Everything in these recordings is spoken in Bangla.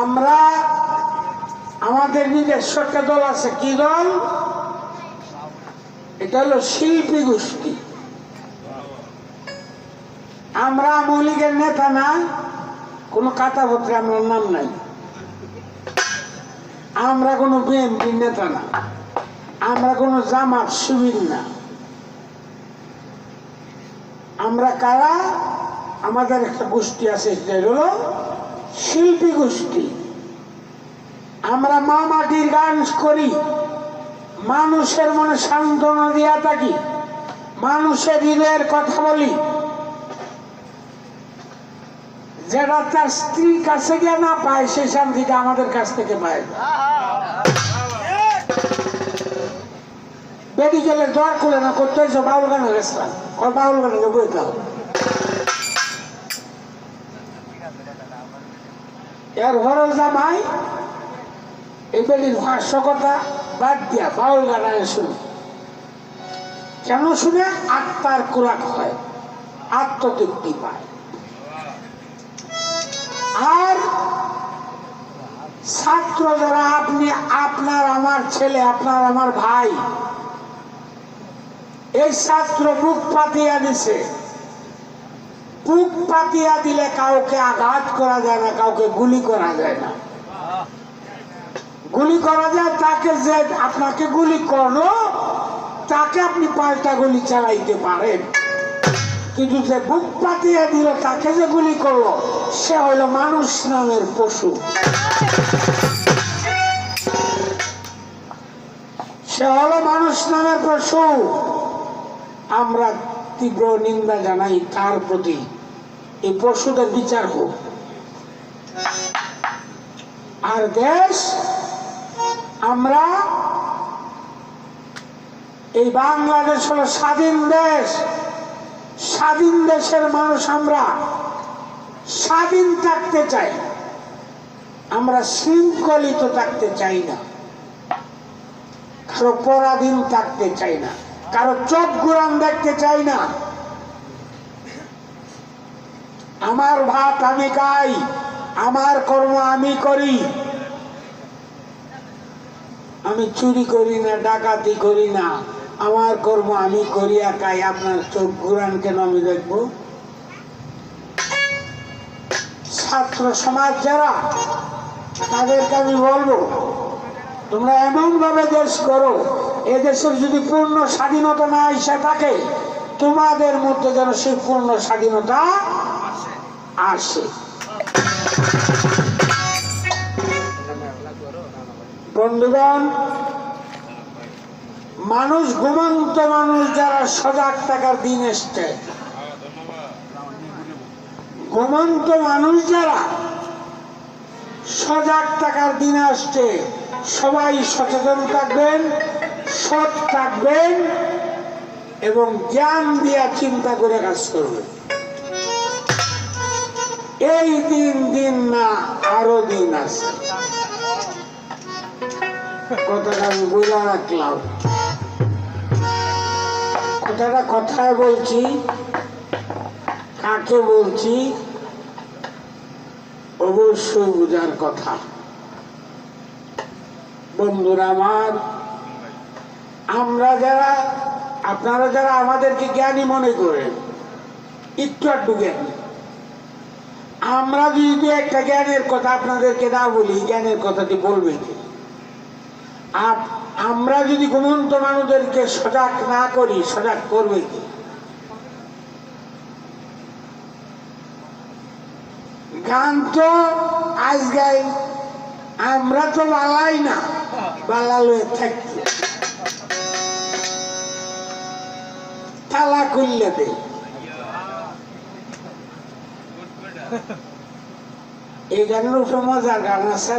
আমরা আমাদের নিজস্ব একটা দল আছে, কি দল? এটা হলো শিল্পী গোষ্ঠী। আমরা নেতা না, কোনো কাটাপত্রে আমার নাম নাই। আমরা কোনো বিএনপির নেতা না, আমরা কোনো জামাত শিবির না। আমরা কারা? আমাদের একটা গোষ্ঠী আছে হলো শিল্পী গোষ্ঠী। আমরা মা মাটির গান করি। মানুষের মনে সান্ত্বনা দিয়া থাকি। মানুষের হৃদয়ের কথা বলি। যেটা তার স্ত্রীর কাছে গিয়ে না পায়, সে শান্তিটা আমাদের কাছ থেকে পায় মেডিকেলে দর করে না, করতে হয়েছে বাউল গানে গেছিলাম বাউল গানে বইতে হবে এর ঘরে জামাই, এই বেলির কথা বাদ দিয়া বাউল গানে শুনে। কেন শুনে? আত্মার কোরাক হয়, আত্মতৃপ্তি পায়। আর ছাত্র যারা, আপনি, আপনার আমার ছেলে, আপনার আমার ভাই এই ছাত্র বুক পাতিয়া দিছে। বুক পাতিয়া দিলে কাউকে আঘাত করা যায় না, কাউকে গুলি করা যায় না। গুলি করা যায়, তাকে যে আপনাকে গুলি করল, তাকে আপনি পাল্টা গুলি চালাইতে পারেন। কিন্তু যে বুক পাতিয়া দিল, তাকে যে গুলি করল, সে হলো মানুষ নামের পশু। সে হলো মানুষ নামের পশু। আমরা তীব্র নিন্দা জানাই কার প্রতি? এই পশুদের বিচার হোক। আর দেশ, আমরা এই বাংলাদেশ হলো স্বাধীন দেশ। স্বাধীন দেশের মানুষ আমরা। স্বাধীন থাকতে চাই। আমরা শৃঙ্খলিত থাকতে চাই না। কারও পরাধীন থাকতে চাই না। কারও চোখ গুরান দেখতে চাই না। আমার ভাত আমি খাই, আমার কর্ম আমি করি। আমি চুরি করি না, ডাকাতি করি না, আমার কর্ম আমি করি একাই। আপনার চোখ ঘুরান কেন আমি দেখব? ছাত্র সমাজ যারা, তাদেরকে আমি বলব তোমরা এমন ভাবে দেশ করো এ দেশের যদি পূর্ণ স্বাধীনতা না এসে থাকে, তোমাদের মধ্যে যেন সেই পূর্ণ স্বাধীনতা আসে। বন্ধুগণ, মানুষ ঘুমন্ত মানুষ যারা সজাগ থাকার দিন এসছে। ঘুমন্ত মানুষ যারা সজাগ থাকার দিন আসছে সবাই সচেতন থাকবেন, সৎ থাকবেন এবং জ্ঞান দিয়া চিন্তা করে কাজ করবেন। এই দিন দিন না, আরও দিন আছে। কথাটা আমি বোঝা রাখলাম। কথাটা কথায় বলছি, কাকে বলছি, অবশ্যই বোঝার কথা। বন্ধুরা আমার, আমরা যারা, আপনারা যারা আমাদেরকে জ্ঞানী মনে করেন, একটু জ্ঞানী। আমরা যদি একটা জ্ঞানের কথা আপনাদেরকে না বলি জ্ঞানের কথাটি বলবে? আপ- আমরা যদি ঘুমন্ত মানুষদেরকে সজাগ না করি, সজাগ করবে কি? গান তো আজ গাই আমরা তো লালাই না। বালালয়ে থাকি। তালা খুললে দে। এই গানের উপরে মজার গান আছে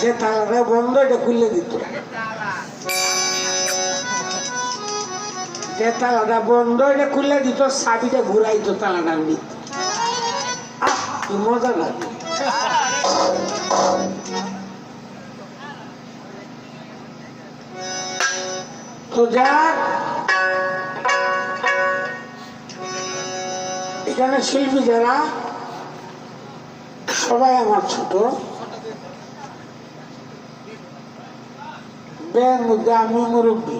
যে তালাটা বন্ধ এটা খুলে দিত। যে তালাটা বন্ধ এটা খুলে দিত চাবিটা ঘুরাইতো তালাটার নিত আহ, কি মজা লাগে। তো এখানে শিল্পী যারা, সবাই আমার ছোট। বের মধ্যে আমি মুরব্বী।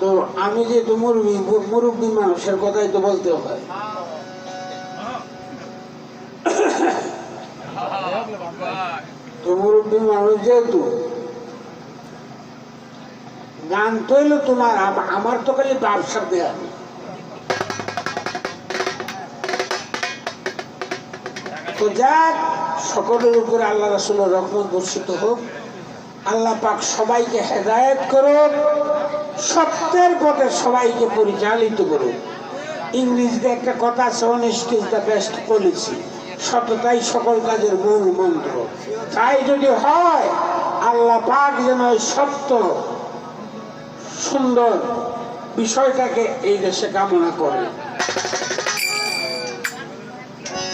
তো আমি যেহেতু মুরব্বী মুরব্বী মানুষের কথাই তো বলতে হয়। তো মুরব্বী মানুষ যেহেতু গান তো তোমার আমার তো খালি ব্যবসা দেয়া। তো যাক, সকলের উপরে আল্লাহ রাসুলের রহমত বর্ষিত হোক। আল্লাহ পাক সবাইকে হেদায়েত করুন সত্যের পথে সবাইকে পরিচালিত করুন ইংরেজিতে একটা কথা আছে honest is the best policy সততাই সকল কাজের মূল মন্ত্র। তাই যদি হয়, আল্লাহ পাক যেন সত্য সুন্দর বিষয়টাকে এই দেশে কামনা করে।